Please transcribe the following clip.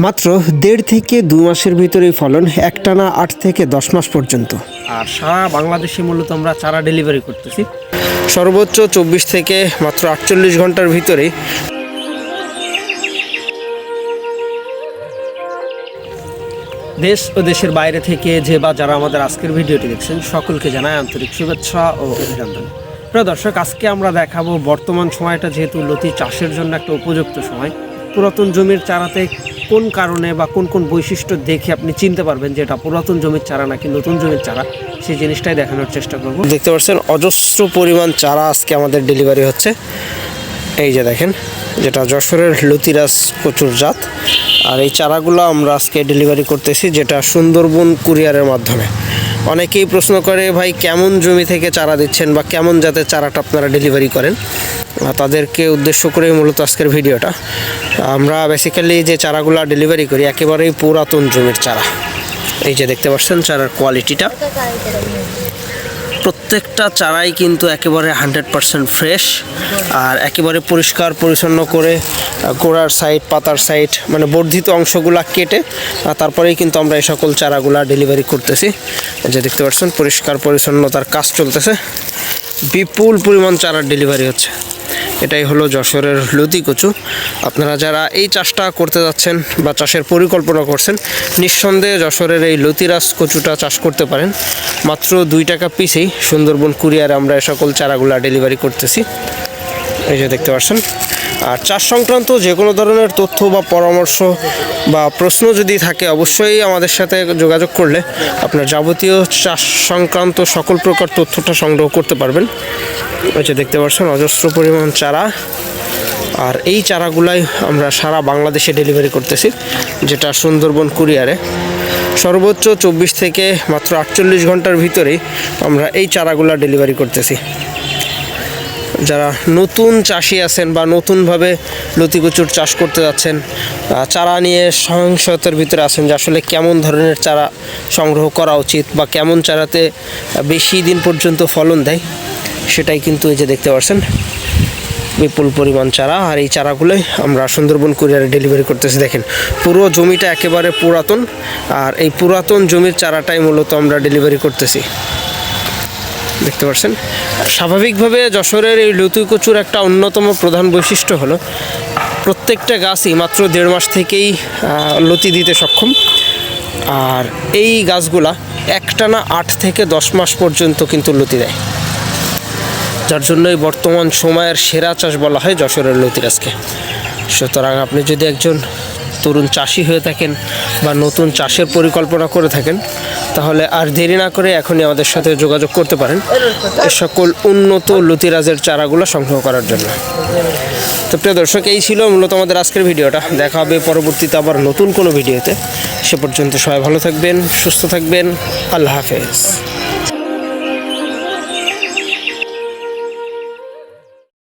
মাত্র দেড় থেকে দু মাসের ভিতরেই ফলন একটানা আট থেকে দশ মাস পর্যন্ত। আর সারা বাংলাদেশে মূলত আমরা চারা ডেলিভারি করতেছি। সর্বোচ্চ চব্বিশ থেকে মাত্র আটচল্লিশ ঘণ্টার ভিতরেই দেশ ও দেশের বাইরে থেকে যে বা যারা আমাদের আজকের ভিডিওটি দেখছেন সকলকে জানাই আন্তরিক শুভেচ্ছা ও অভিনন্দন। প্রিয় দর্শক আজকে আমরা দেখাবো বর্তমান সময়টা যেহেতু লতি চাষের জন্য একটা উপযুক্ত সময়। পুরাতন জমির চারাতে কোন কারণে বা কোন কোন বৈশিষ্ট্য দেখে আপনি চিনতে পারবেন যে এটা পুরাতন জমির চারা নাকি নতুন জমির চারা, সেই জিনিসটাই দেখানোর চেষ্টা করব। দেখতে পাচ্ছেন, অজস্র পরিমাণ চারা আজকে আমাদের ডেলিভারি হচ্ছে। এই যে দেখেন, যেটা যশোরের লতিরাজ প্রচুর জাত। আর এই চারাগুলো আমরা আজকে ডেলিভারি করতেছি, যেটা সুন্দরবন কুরিয়ারের মাধ্যমে। অনেকেই প্রশ্ন করে, ভাই, কেমন জমি থেকে চারা দিচ্ছেন বা কেমন জাতের চারাটা আপনারা ডেলিভারি করেন? তাদেরকে উদ্দেশ্য করে মূলত আজকের ভিডিওটা। আমরা বেসিক্যালি যে চারাগুলো ডেলিভারি করি, একেবারেই পুরাতন জমির চারা। এই যে দেখতে পাচ্ছেন চারার কোয়ালিটিটা প্রত্যেকটা চারাই কিন্তু একেবারে হান্ড্রেড পারসেন্ট ফ্রেশ আর একেবারে পরিষ্কার, পরিচ্ছন্ন করে গোড়ার সাইড পাতার সাইড মানে বর্ধিত অংশগুলা কেটে তারপরেই কিন্তু আমরা এই সকল চারাগুলা ডেলিভারি করতেছি। যে দেখতে পাচ্ছেন পরিষ্কার, পরিচ্ছন্নতার কাজ চলতেছে। বিপুল পরিমাণ চারার ডেলিভারি হচ্ছে। এটাই হলো যশোরের লতি কচু। আপনারা যারা এই চাষটা করতে যাচ্ছেন বা চাষের পরিকল্পনা করছেন, নিঃসন্দেহে যশোরের এই লতিরাজ কচুটা চাষ করতে পারেন। মাত্র দুই টাকা পিসেই সুন্দরবন কুরিয়ারে আমরা এ সকল চারাগুলা ডেলিভারি করতেছি। এই যে দেখতে পাচ্ছেন আর চাষ সংক্রান্ত যে কোনো ধরনের তথ্য বা পরামর্শ বা প্রশ্ন যদি থাকে, অবশ্যই আমাদের সাথে যোগাযোগ করলে আপনার যাবতীয় চাষ সংক্রান্ত সকল প্রকার তথ্যটা সংগ্রহ করতে পারবেন। যে দেখতে পাচ্ছেন, অজস্র পরিমাণ চারা। আর এই চারাগুলাই আমরা সারা বাংলাদেশে ডেলিভারি করতেছি, যেটা সুন্দরবন কুরিয়ারে। সর্বোচ্চ চব্বিশ থেকে মাত্র আটচল্লিশ ঘণ্টার ভিতরেই আমরা এই চারাগুলা ডেলিভারি করতেছি। যারা নতুন চাষি আছেন বা নতুনভাবে লতিকুচুর চাষ করতে যাচ্ছেন চারা নিয়ে সহিংসতার ভিতরে আছেন যে আসলে কেমন ধরনের চারা সংগ্রহ করা উচিত বা কেমন চারাতে বেশি দিন পর্যন্ত ফলন দেয়, সেটাই কিন্তু এই যে দেখতে পাচ্ছেন। বিপুল পরিমাণ চারা আর এই চারাগুলোই আমরা সুন্দরবন কুরিয়ারে ডেলিভারি করতেছি। দেখেন, পুরো জমিটা একেবারে পুরাতন আর এই পুরাতন জমির চারাটাই মূলত আমরা ডেলিভারি করতেছি। দেখতে পাচ্ছেন। স্বাভাবিকভাবে যশোরের এই লুতুই কচুর একটা অন্যতম প্রধান বৈশিষ্ট্য হলো, প্রত্যেকটা গাছই মাত্র দেড় মাস থেকেই লতি দিতে সক্ষম। আর এই গাছগুলা একটানা আট থেকে দশ মাস পর্যন্ত কিন্তু লতি দেয়। যার জন্যই বর্তমান সময়ের সেরা চাষ বলা হয় যশোরের লতি গাছকে। সুতরাং আপনি যদি একজন তরুণ চাষি হয়ে থাকেন বা নতুন চাষের পরিকল্পনা করে থাকেন, তাহলে আর দেরি না করে এখনই আমাদের সাথে যোগাযোগ করতে পারেন এ সকল উন্নত লতিরাজের চারাগুলো সংগ্রহ করার জন্য। তো প্রিয় দর্শক, এই ছিল মূলত আমাদের আজকের ভিডিওটা। দেখা হবে পরবর্তীতে আবার নতুন কোনো ভিডিওতে। সে পর্যন্ত সবাই ভালো থাকবেন, সুস্থ থাকবেন। আল্লাহ হাফেজ।